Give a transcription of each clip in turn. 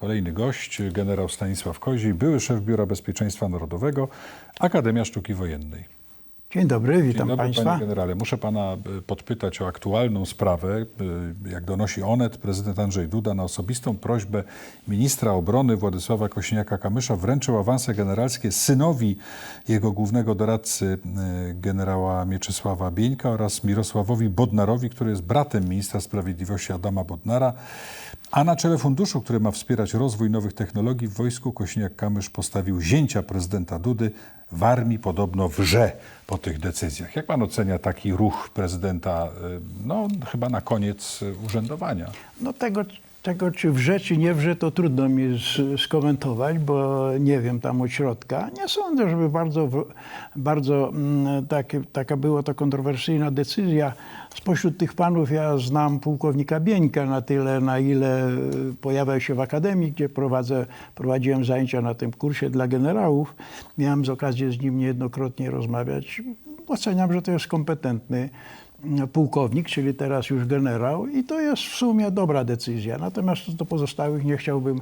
Kolejny gość, generał Stanisław Koźej, były szef Biura Bezpieczeństwa Narodowego, Akademia Sztuki Wojennej. Dzień dobry, witam Dzień dobry, Państwa. panie generale. Muszę pana y, podpytać o aktualną sprawę. Y, Jak donosi Onet, prezydent Andrzej Duda na osobistą prośbę ministra obrony Władysława Kośniaka-Kamysza wręczył awanse generalskie synowi jego głównego doradcy y, generała Mieczysława Bieńka oraz Mirosławowi Bodnarowi, który jest bratem ministra sprawiedliwości Adama Bodnara. A na czele funduszu, który ma wspierać rozwój nowych technologii w wojsku, Kośniak-Kamysz postawił zięcia prezydenta Dudy. W armii podobno wrze po tych decyzjach. Jak pan ocenia taki ruch prezydenta, y, no chyba na koniec y, urzędowania? No tego, tego czy wrze, czy nie wrze, to trudno mi skomentować, bo nie wiem tam od środka. Nie sądzę, żeby bardzo, bardzo takie, taka była to kontrowersyjna decyzja. Spośród tych panów ja znam pułkownika Bieńka na tyle, na ile y, pojawiał się w Akademii, gdzie prowadzę, prowadziłem zajęcia na tym kursie dla generałów. Miałem z okazji z nim niejednokrotnie rozmawiać. Oceniam, że to jest kompetentny pułkownik, czyli teraz już generał i to jest w sumie dobra decyzja. Natomiast do pozostałych nie chciałbym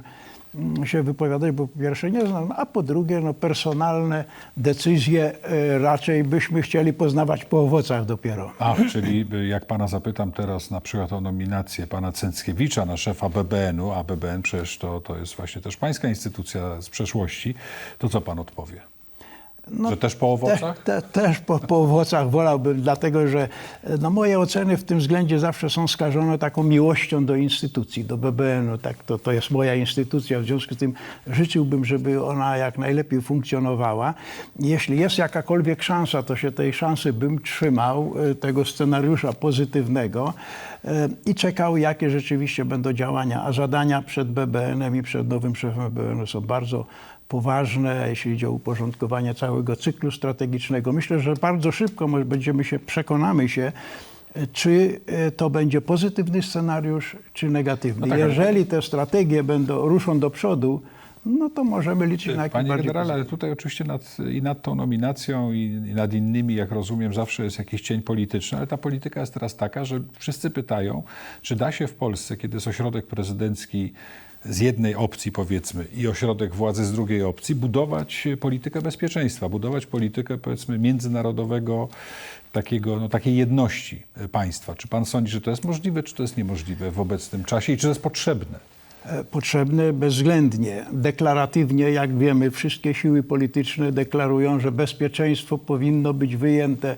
mm, się wypowiadać, bo po pierwsze nie znam, a po drugie no, personalne decyzje e, raczej byśmy chcieli poznawać po owocach dopiero. A, czyli y, jak pana zapytam teraz na przykład o nominację pana Cęckiewicza na szefa BBN-u, a BBN przecież to, to jest właśnie też pańska instytucja z przeszłości, to co pan odpowie? Że też po owocach? Te, te, też po, po owocach wolałbym, dlatego że e, no, moje oceny w tym względzie zawsze są skażone taką miłością do instytucji, do BBN-u. Tak, to, to jest moja instytucja, w związku z tym życzyłbym, żeby ona jak najlepiej funkcjonowała. Jeśli jest jakakolwiek szansa, to się tej szansy bym trzymał, e, tego scenariusza pozytywnego e, i czekał, jakie rzeczywiście będą działania. A zadania przed BBN-em i przed nowym szefem BBN-u są bardzo poważne, jeśli chodzi o uporządkowanie całego cyklu strategicznego. Myślę, że bardzo szybko będziemy się, przekonamy się, czy e, to będzie pozytywny scenariusz, czy negatywny. No tak, Jeżeli te strategie będą, ruszą do przodu, no to możemy liczyć na jakiś Panie bardziej generale, ale tutaj oczywiście nad, i nad tą nominacją, i, i nad innymi, jak rozumiem, zawsze jest jakiś cień polityczny, ale ta polityka jest teraz taka, że wszyscy pytają, czy da się w Polsce, kiedy jest ośrodek prezydencki z jednej opcji, powiedzmy, i ośrodek władzy z drugiej opcji, budować politykę bezpieczeństwa, budować politykę, powiedzmy, międzynarodowego, takiego, no, takiej jedności państwa. Czy pan sądzi, że to jest możliwe, czy to jest niemożliwe w obecnym czasie i czy to jest potrzebne? E, potrzebne bezwzględnie. Deklaratywnie, jak wiemy, wszystkie siły polityczne deklarują, że bezpieczeństwo powinno być wyjęte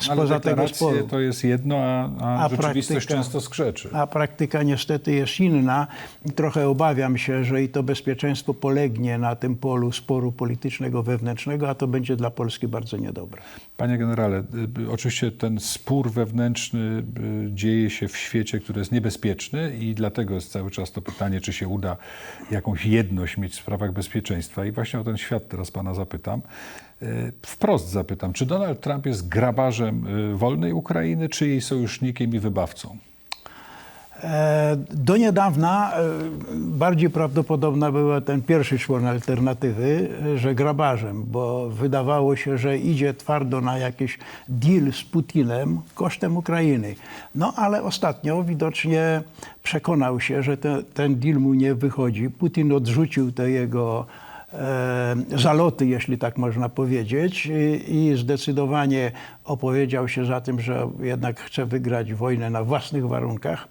spoza tego sporu. to jest jedno, a, a, A rzeczywistość praktyka- często skrzeczy. A praktyka niestety jest inna. Trochę obawiam się, że i to bezpieczeństwo polegnie na tym polu sporu politycznego wewnętrznego, a to będzie dla Polski bardzo niedobre. Panie generale, y, y, oczywiście ten spór wewnętrzny y, dzieje się w świecie, który jest niebezpieczny i dlatego jest cały czas to pytanie, czy się uda jakąś jedność mieć w sprawach bezpieczeństwa. I właśnie o ten świat teraz pana zapytam. Wprost zapytam, czy Donald Trump jest grabarzem y, wolnej Ukrainy, czy jej sojusznikiem i wybawcą? E, Do niedawna e, bardziej prawdopodobna była ten pierwszy człon alternatywy, e, że grabarzem, bo wydawało się, że idzie twardo na jakiś deal z Putinem kosztem Ukrainy. No ale ostatnio widocznie przekonał się, że te, ten deal mu nie wychodzi. Putin odrzucił te jego zaloty, jeśli tak można powiedzieć, i, i zdecydowanie opowiedział się za tym, że jednak chce wygrać wojnę na własnych warunkach.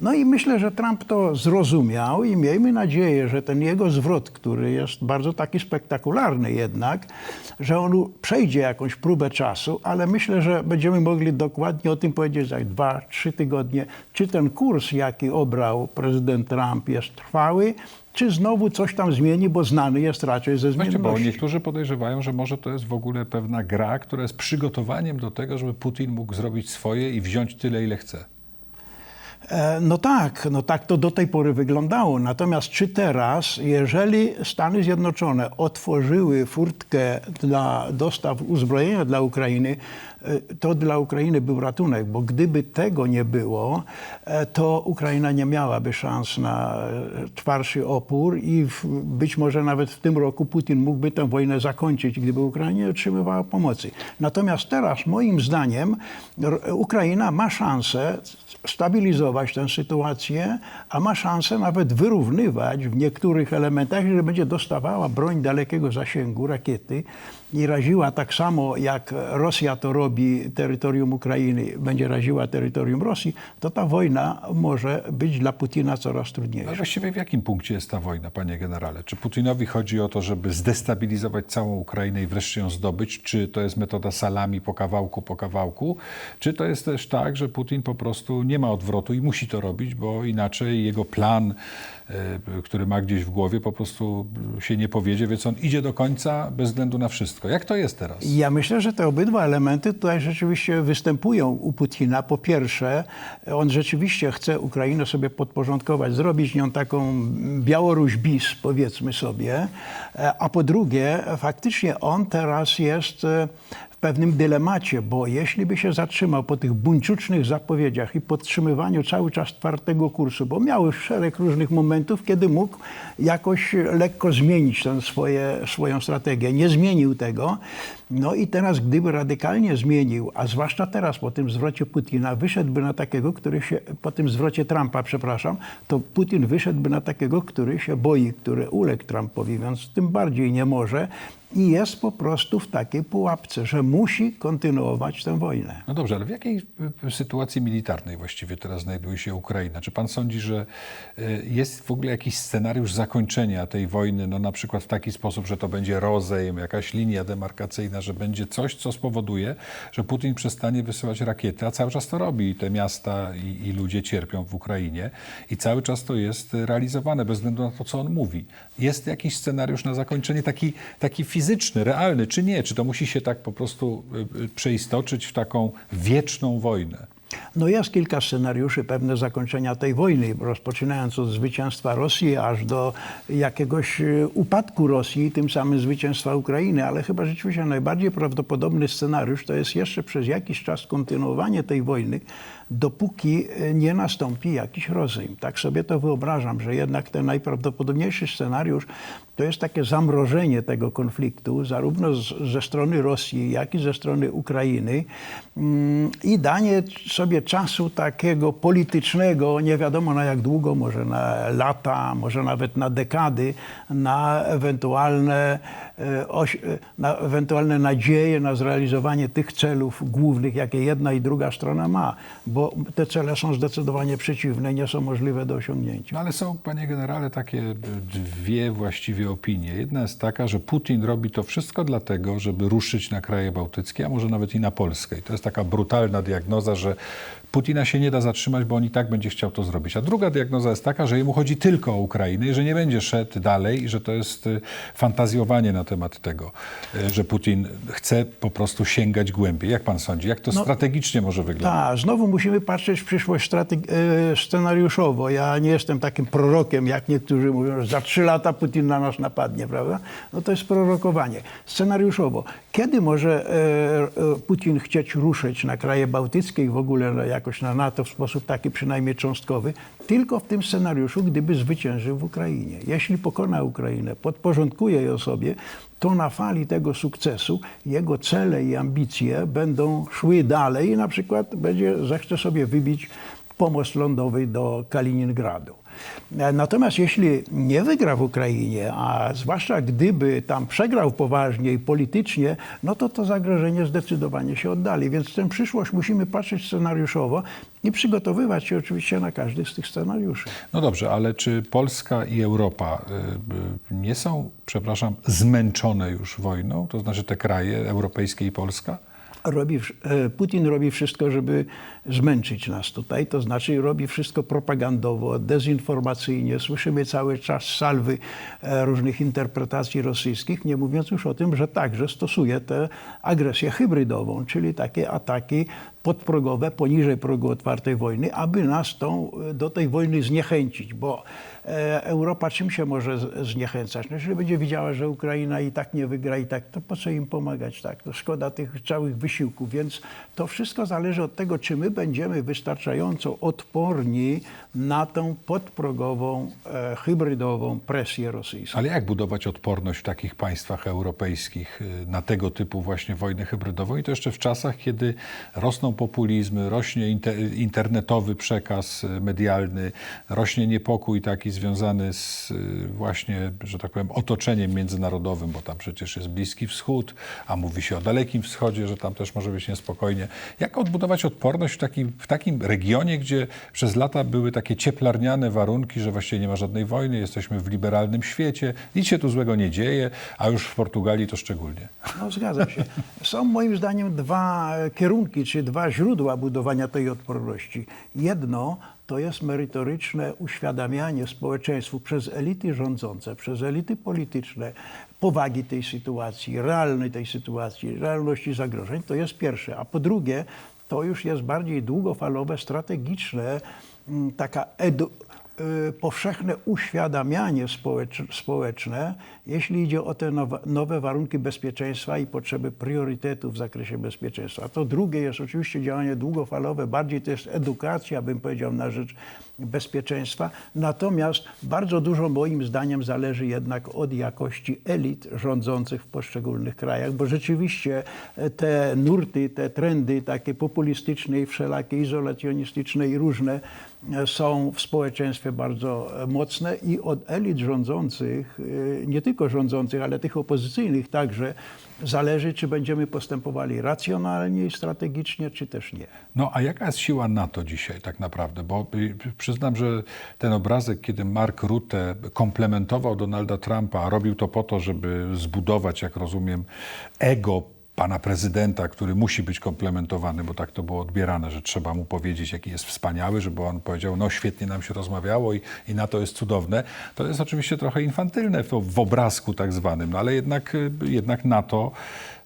No i myślę, że Trump to zrozumiał i miejmy nadzieję, że ten jego zwrot, który jest bardzo taki spektakularny jednak, że on przejdzie jakąś próbę czasu, ale myślę, że będziemy mogli dokładnie o tym powiedzieć za dwa, trzy tygodnie, czy ten kurs, jaki obrał prezydent Trump jest trwały, czy znowu coś tam zmieni, bo znany jest raczej ze Właśnie, bo zmienności. niektórzy podejrzewają, że może to jest w ogóle pewna gra, która jest przygotowaniem do tego, żeby Putin mógł zrobić swoje i wziąć tyle, ile chce. E, No tak, no tak to do tej pory wyglądało. Natomiast czy teraz, jeżeli Stany Zjednoczone otworzyły furtkę dla dostaw uzbrojenia dla Ukrainy, to dla Ukrainy był ratunek, bo gdyby tego nie było, e, to Ukraina nie miałaby szans na e, twardszy opór i być może nawet w tym roku Putin mógłby tę wojnę zakończyć, gdyby Ukraina nie otrzymywała pomocy. Natomiast teraz, moim zdaniem, Ukraina ma szansę stabilizować tę sytuację, a ma szansę nawet wyrównywać w niektórych elementach, że będzie dostawała broń dalekiego zasięgu, rakiety i raziła tak samo jak Rosja to robi terytorium Ukrainy, będzie raziła terytorium Rosji, to ta wojna może być dla Putina coraz trudniejsza. właściwie w jakim punkcie jest ta wojna, panie generale? Czy Putinowi chodzi o to, żeby zdestabilizować całą Ukrainę i wreszcie ją zdobyć? Czy to jest metoda salami po kawałku, po kawałku? Czy to jest też tak, że Putin po prostu nie ma odwrotu i musi to robić, bo inaczej jego plan, e, który ma gdzieś w głowie, po prostu się nie powiedzie, więc on idzie do końca bez względu na wszystko. Jak to jest teraz? Ja myślę, że te obydwa elementy tutaj rzeczywiście występują u Putina. Po pierwsze, on rzeczywiście chce Ukrainę sobie podporządkować, zrobić nią taką Białoruś bis, powiedzmy sobie. E, A po drugie, faktycznie on teraz jest e, pewnym dylemacie, bo jeśli by się zatrzymał po tych buńczucznych zapowiedziach i podtrzymywaniu cały czas twardego kursu, bo miał szereg różnych momentów, kiedy mógł jakoś lekko zmienić tę swoje, swoją strategię. Nie zmienił tego. No i teraz, gdyby radykalnie zmienił, a zwłaszcza teraz po tym zwrocie Putina, wyszedłby na takiego, który się, po tym zwrocie Trumpa, przepraszam, to Putin wyszedłby na takiego, który się boi, który uległ Trumpowi, więc tym bardziej nie może i jest po prostu w takiej pułapce, że musi kontynuować tę wojnę. No dobrze, ale w jakiej y, sytuacji militarnej właściwie teraz znajduje się Ukraina? Czy pan sądzi, że y, jest w ogóle jakiś scenariusz zakończenia tej wojny, no na przykład w taki sposób, że to będzie rozejm, jakaś linia demarkacyjna, że będzie coś, co spowoduje, że Putin przestanie wysyłać rakiety, a cały czas to robi i te miasta i, i ludzie cierpią w Ukrainie i cały czas to jest realizowane bez względu na to, co on mówi. Jest jakiś scenariusz na zakończenie taki, taki fizyczny, realny, czy nie? Czy to musi się tak po prostu y, y, przeistoczyć w taką wieczną wojnę? No jest kilka scenariuszy pewne zakończenia tej wojny, rozpoczynając od zwycięstwa Rosji aż do jakiegoś e, upadku Rosji i tym samym zwycięstwa Ukrainy, ale chyba rzeczywiście najbardziej prawdopodobny scenariusz to jest jeszcze przez jakiś czas kontynuowanie tej wojny, dopóki nie nastąpi jakiś rozejm. Tak sobie to wyobrażam, że jednak ten najprawdopodobniejszy scenariusz to jest takie zamrożenie tego konfliktu, zarówno z, ze strony Rosji, jak i ze strony Ukrainy. Mm, i danie sobie czasu takiego politycznego, nie wiadomo na jak długo, może na lata, może nawet na dekady, na ewentualne, oś, e, na ewentualne nadzieje na zrealizowanie tych celów głównych, jakie jedna i druga strona ma, bo te cele są zdecydowanie przeciwne, nie są możliwe do osiągnięcia. No ale są, panie generale, takie dwie właściwie opinie. Jedna jest taka, że Putin robi to wszystko dlatego, żeby ruszyć na kraje bałtyckie, a może nawet i na Polskę. I to jest taka brutalna diagnoza, że Putina się nie da zatrzymać, bo on i tak będzie chciał to zrobić. A druga diagnoza jest taka, że jemu chodzi tylko o Ukrainę i że nie będzie szedł dalej i że to jest y, fantazjowanie na temat tego, y, że Putin chce po prostu sięgać głębiej. Jak pan sądzi? Jak to strategicznie może wyglądać? Tak, znowu musimy patrzeć w przyszłość e, scenariuszowo. Ja nie jestem takim prorokiem, jak niektórzy mówią, że za trzy lata Putin na nas napadnie, prawda? No to jest prorokowanie. Scenariuszowo. Kiedy może Putin chcieć ruszyć na kraje bałtyckie i w ogóle no, jakoś na NATO w sposób taki przynajmniej cząstkowy? Tylko w tym scenariuszu, gdyby zwyciężył w Ukrainie. Jeśli pokona Ukrainę, podporządkuje ją sobie, to na fali tego sukcesu jego cele i ambicje będą szły dalej i na przykład będzie, zechce sobie wybić pomost lądowy do Kaliningradu. E, Natomiast jeśli nie wygra w Ukrainie, a zwłaszcza gdyby tam przegrał poważnie i politycznie, no to to zagrożenie zdecydowanie się oddali. Więc tę przyszłość musimy patrzeć scenariuszowo i przygotowywać się oczywiście na każdy z tych scenariuszy. No dobrze, ale czy Polska i Europa y, y, nie są, przepraszam, zmęczone już wojną? To znaczy te kraje europejskie i Polska? Robi, e, Putin robi wszystko, żeby zmęczyć nas tutaj, to znaczy robi wszystko propagandowo, dezinformacyjnie. Słyszymy cały czas salwy e, różnych interpretacji rosyjskich, nie mówiąc już o tym, że także stosuje tę agresję hybrydową, czyli takie ataki podprogowe, poniżej progu otwartej wojny, aby nas tą, do tej wojny zniechęcić, bo e, Europa czym się może zniechęcać? No, jeżeli będzie widziała, że Ukraina i tak nie wygra, i tak, to po co im pomagać? Tak? To szkoda tych całych wysiłków, więc to wszystko zależy od tego, czy my będziemy wystarczająco odporni na tą podprogową, e, hybrydową presję rosyjską. Ale jak budować odporność w takich państwach europejskich y, na tego typu właśnie wojnę hybrydową i to jeszcze w czasach, kiedy rosną populizmy, rośnie inte, internetowy przekaz y, medialny, rośnie niepokój taki związany z y, właśnie, że tak powiem, otoczeniem międzynarodowym, bo tam przecież jest Bliski Wschód, a mówi się o Dalekim Wschodzie, że tam też może być niespokojnie. Jak odbudować odporność w takim, w takim regionie, gdzie przez lata były takie cieplarniane warunki, że właściwie nie ma żadnej wojny, jesteśmy w liberalnym świecie, nic się tu złego nie dzieje, a już w Portugalii to szczególnie. No, zgadzam się. Są moim zdaniem dwa kierunki, czy dwa źródła budowania tej odporności. Jedno to jest merytoryczne uświadamianie społeczeństwu przez elity rządzące, przez elity polityczne powagi tej sytuacji, realnej tej sytuacji, realności zagrożeń. To jest pierwsze. A po drugie, to już jest bardziej długofalowe, strategiczne, taka edu, y, powszechne uświadamianie społecz, społeczne, jeśli idzie o te nowe, warunki bezpieczeństwa i potrzeby priorytetów w zakresie bezpieczeństwa. To drugie jest oczywiście działanie długofalowe, bardziej to jest edukacja, bym powiedział, na rzecz bezpieczeństwa. Natomiast bardzo dużo moim zdaniem zależy jednak od jakości elit rządzących w poszczególnych krajach, bo rzeczywiście e, te nurty, te trendy takie populistyczne i wszelakie izolacjonistyczne i różne są w społeczeństwie bardzo mocne i od elit rządzących, e, nie tylko rządzących, ale tych opozycyjnych także, zależy, czy będziemy postępowali racjonalnie i strategicznie, czy też nie. No a jaka jest siła NATO dzisiaj tak naprawdę? Bo y, przyznam, że ten obrazek, kiedy Mark Rutte komplementował Donalda Trumpa, a robił to po to, żeby zbudować, jak rozumiem, ego pana prezydenta, który musi być komplementowany, bo tak to było odbierane, że trzeba mu powiedzieć, jaki jest wspaniały, żeby on powiedział, no świetnie nam się rozmawiało i, i na to jest cudowne. To jest oczywiście trochę infantylne w, w obrazku tak zwanym, no ale jednak, y, jednak NATO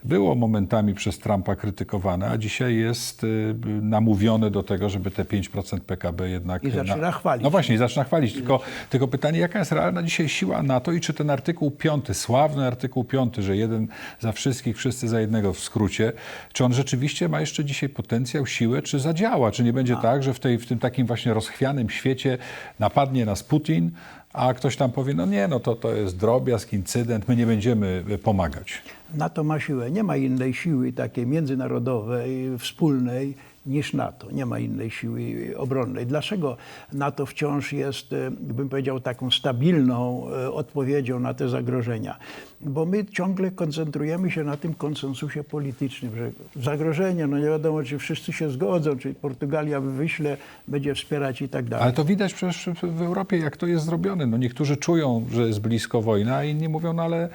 było momentami przez Trumpa krytykowane, a dzisiaj jest y, namówione do tego, żeby te 5% PKB jednak... I zaczyna chwalić. No właśnie, zaczyna chwalić. Tylko, tylko pytanie, jaka jest realna dzisiaj siła NATO i czy ten artykuł 5, sławny artykuł 5, że jeden za wszystkich, wszyscy za jednego w skrócie, czy on rzeczywiście ma jeszcze dzisiaj potencjał, siłę, czy zadziała? Czy nie będzie tak, że w, tej, w tym takim właśnie rozchwianym świecie napadnie nas Putin, a ktoś tam powie, no nie, no to, to jest drobiazg, incydent, my nie będziemy y, pomagać. NATO ma siłę. Nie ma innej siły takiej międzynarodowej, wspólnej niż NATO. Nie ma innej siły obronnej. Dlaczego NATO wciąż jest, e, bym powiedział, taką stabilną e, odpowiedzią na te zagrożenia? Bo my ciągle koncentrujemy się na tym konsensusie politycznym, że zagrożenie, no nie wiadomo, czy wszyscy się zgodzą, czy Portugalia wyśle, będzie wspierać i tak dalej. Ale to widać przecież w- Europie, jak to jest zrobione. No niektórzy czują, że jest blisko wojna, a inni mówią, no ale,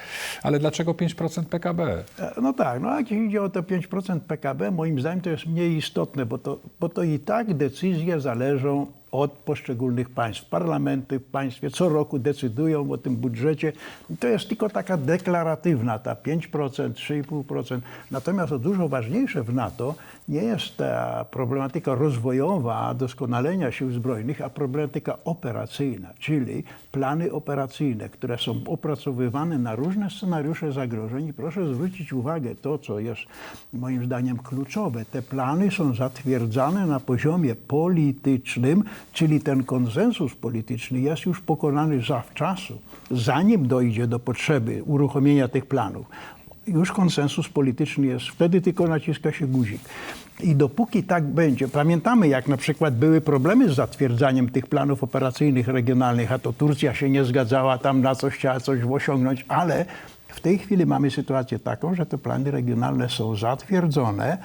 ale dlaczego 5% PKB? E, No tak, no jak idzie o to 5% PKB, moim zdaniem to jest mniej istotne, bo to, bo to i tak decyzje zależą od poszczególnych państw. Parlamenty w państwie co roku decydują o tym budżecie. To jest tylko taka deklaratywna, ta 5%, 3,5%. Natomiast dużo ważniejsze w NATO nie jest ta problematyka rozwojowa, doskonalenia sił zbrojnych, a problematyka operacyjna, czyli plany operacyjne, które są opracowywane na różne scenariusze zagrożeń. I proszę zwrócić uwagę, to co jest moim zdaniem kluczowe, te plany są zatwierdzane na poziomie politycznym, czyli ten konsensus polityczny jest już pokonany zawczasu, zanim dojdzie do potrzeby uruchomienia tych planów już konsensus polityczny jest, wtedy tylko naciska się guzik. I dopóki tak będzie, pamiętamy jak na przykład były problemy z zatwierdzaniem tych planów operacyjnych regionalnych, a to Turcja się nie zgadzała tam na coś, chciała coś osiągnąć, ale w tej chwili mamy sytuację taką, że te plany regionalne są zatwierdzone,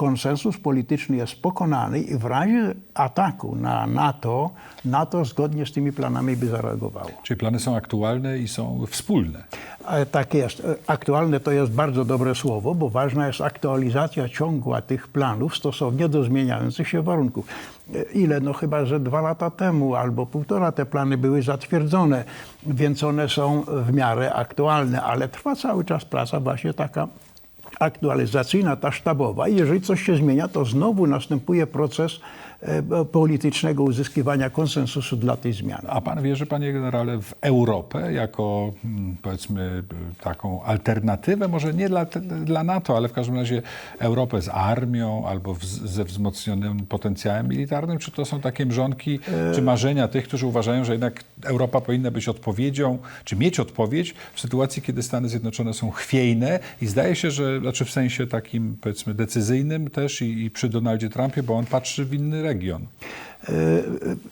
konsensus polityczny jest pokonany i w razie ataku na NATO, NATO zgodnie z tymi planami by zareagowało. Czyli plany są aktualne i są wspólne. E, Tak jest. E, Aktualne to jest bardzo dobre słowo, bo ważna jest aktualizacja ciągła tych planów stosownie do zmieniających się warunków. E, Ile? No chyba, że dwa lata temu albo półtora te plany były zatwierdzone, więc one są w miarę aktualne, ale trwa cały czas praca właśnie taka aktualizacyjna, ta sztabowa. Jeżeli coś się zmienia, to znowu następuje proces politycznego uzyskiwania konsensusu dla tej zmiany. A pan wierzy, panie generale, w Europę jako mm, powiedzmy taką alternatywę, może nie dla, dla NATO, ale w każdym razie Europę z armią albo w, ze wzmocnionym potencjałem militarnym? Czy to są takie mrzonki, czy marzenia tych, którzy uważają, że jednak Europa powinna być odpowiedzią, czy mieć odpowiedź w sytuacji, kiedy Stany Zjednoczone są chwiejne i zdaje się, że, znaczy w sensie takim powiedzmy decyzyjnym też i, i przy Donaldzie Trumpie, bo on patrzy w inny região.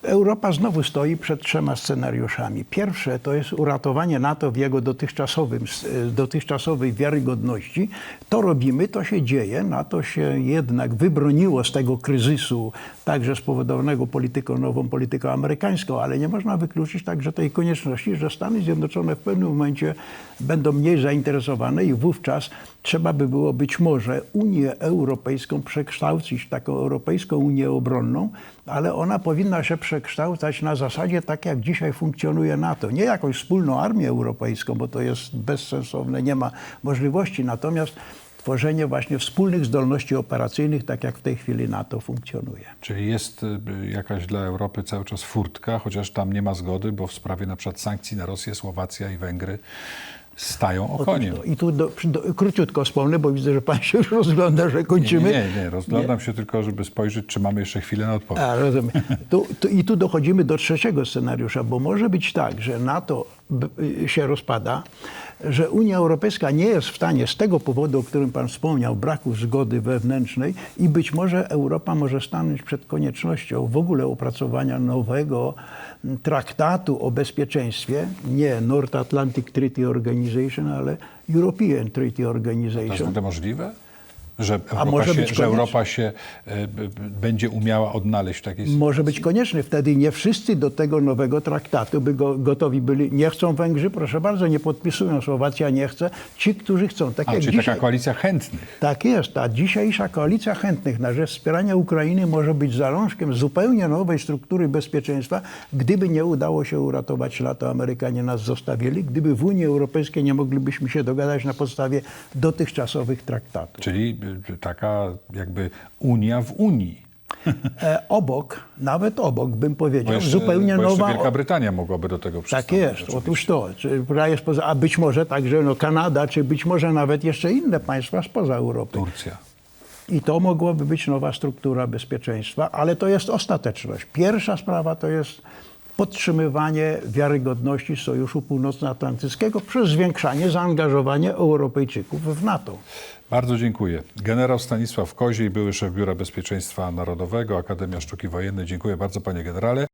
Europa znowu stoi przed trzema scenariuszami. Pierwsze to jest uratowanie NATO w jego dotychczasowym, dotychczasowej wiarygodności. To robimy, to się dzieje. NATO się jednak wybroniło z tego kryzysu, także spowodowanego polityką, nową polityką amerykańską, ale nie można wykluczyć także tej konieczności, że Stany Zjednoczone w pewnym momencie będą mniej zainteresowane i wówczas trzeba by było być może Unię Europejską przekształcić w taką Europejską Unię Obronną, ale ona powinna się przekształcać na zasadzie tak, jak dzisiaj funkcjonuje NATO. Nie jakąś wspólną armię europejską, bo to jest bezsensowne, nie ma możliwości. Natomiast tworzenie właśnie wspólnych zdolności operacyjnych, tak jak w tej chwili NATO funkcjonuje. Czyli jest y, jakaś dla Europy cały czas furtka, chociaż tam nie ma zgody, bo w sprawie na przykład sankcji na Rosję, Słowacja i Węgry stają okoniem. I tu do, do, króciutko wspomnę, bo widzę, że pan się już rozgląda, że Nie, kończymy. nie, nie, rozglądam się tylko, żeby spojrzeć, czy mamy jeszcze chwilę na odpowiedź. A, rozumiem. Tu, tu, I tu dochodzimy do trzeciego scenariusza, bo może być tak, że NATO się rozpada, że Unia Europejska nie jest w stanie z tego powodu, o którym Pan wspomniał, braku zgody wewnętrznej i być może Europa może stanąć przed koniecznością w ogóle opracowania nowego traktatu o bezpieczeństwie, nie North Atlantic Treaty Organization, ale European Treaty To jest Organization. możliwe? Że Europa, może się, że. Europa się e, będzie umiała odnaleźć w takiej sytuacji? może być konieczny. Wtedy nie wszyscy do tego nowego traktatu by go, gotowi byli. Nie chcą Węgrzy, proszę bardzo, nie podpisują. Słowacja nie chce. Ci, którzy chcą. Tak A, jak czyli dzisiaj. taka koalicja chętnych. Tak jest. Ta dzisiejsza koalicja chętnych na rzecz wspierania Ukrainy może być zalążkiem zupełnie nowej struktury bezpieczeństwa, gdyby nie udało się uratować lato. Amerykanie nas zostawili. Gdyby w Unii Europejskiej nie moglibyśmy się dogadać na podstawie dotychczasowych traktatów. Czyli taka jakby Unia w Unii. E, obok, nawet obok, bym powiedział, jeszcze, zupełnie nowa. Wielka Brytania mogłaby do tego Tak przystąpić. jest, rzeczywiście. otóż to. Spoza, a być może także no, Kanada, czy być może nawet jeszcze inne państwa spoza Europy. Turcja. I to mogłaby być nowa struktura bezpieczeństwa, ale to jest ostateczność. Pierwsza sprawa to jest podtrzymywanie wiarygodności Sojuszu Północnoatlantyckiego przez zwiększanie zaangażowania Europejczyków w NATO. Bardzo dziękuję. Generał Stanisław Koziej, były szef Biura Bezpieczeństwa Narodowego, Akademia Sztuki Wojennej. Dziękuję bardzo, panie generale.